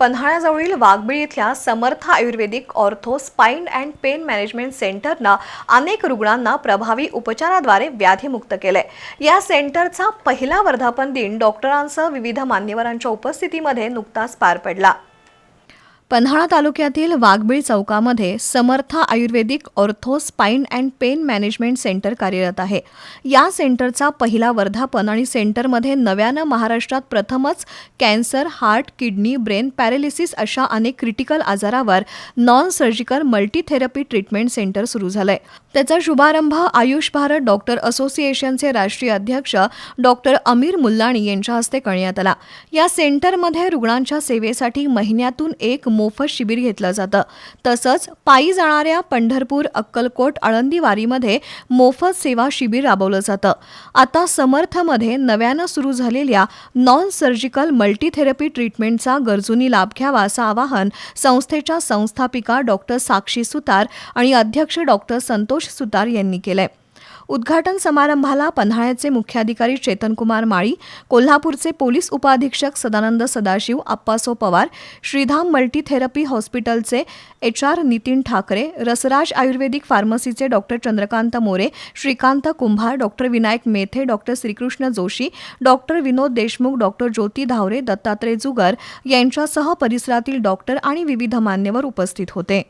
पन्हाळ्याजवळील वाघबिळ इथल्या Samarth ayurvedic ortho spine and pain management सेंटरनं अनेक रुग्णांना प्रभावी उपचाराद्वारे व्याधीमुक्त केले या सेंटरचा पहिला वर्धापन दिन डॉक्टरांसह विविध मान्यवरांच्या उपस्थितीमध्ये नुकताच पार पडला. पन्हाळा तालुक्यातील वाघबीळ चौकामध्ये Samarth ayurvedic ortho spine and pain management centre कार्यरत आहे. या सेंटरचा पहिला वर्धापन आणि सेंटरमध्ये नव्यानं महाराष्ट्रात प्रथमच cancer heart kidney brain paralysis अशा अनेक क्रिटिकल आजारावर non surgical multitherapy treatment centre सुरू झालंय. त्याचा शुभारंभ आयुष भारत डॉक्टर असोसिएशनचे राष्ट्रीय अध्यक्ष डॉक्टर अमीर मुल्लाणी यांच्या हस्ते करण्यात आला. या सेंटरमध्ये रुग्णांच्या सेवेसाठी महिन्यातून एक मोफत शिबिर घेतलं जातं. तसंच पायी जाणाऱ्या पंढरपूर अक्कलकोट आळंदी वारीमध्ये मोफत सेवा शिबिर राबवलं जातं. आता समर्थमध्ये नव्यानं सुरू झालेल्या नॉन सर्जिकल मल्टीथेरपी ट्रीटमेंटचा गरजूंनी लाभ घ्यावा असं आवाहन संस्थेच्या संस्थापिका डॉक्टर साक्षी सुतार आणि अध्यक्ष डॉक्टर संतोष सुतार यांनी केलं उद्घाटन समारंभाला पन्हाळ्याचे मुख्याधिकारी चेतनकुमार माळी कोल्हापूरचे पोलीस उपाधीक्षक सदानंद सदाशिव अप्पासो पवार श्रीधाम मल्टीथेरपी हॉस्पिटलचे H R Nitin Thackeray Rasraj ayurvedic फार्मसीचे doctor Chandrakant More Shrikant Kumbhar doctor Vinayak Methe doctor Shrikrishna Joshi doctor Vinod Deshmukh doctor Jyoti Dhaware Dattatray Jugar यांच्यासह परिसरातील डॉक्टर आणि विविध मान्यवर उपस्थित होते.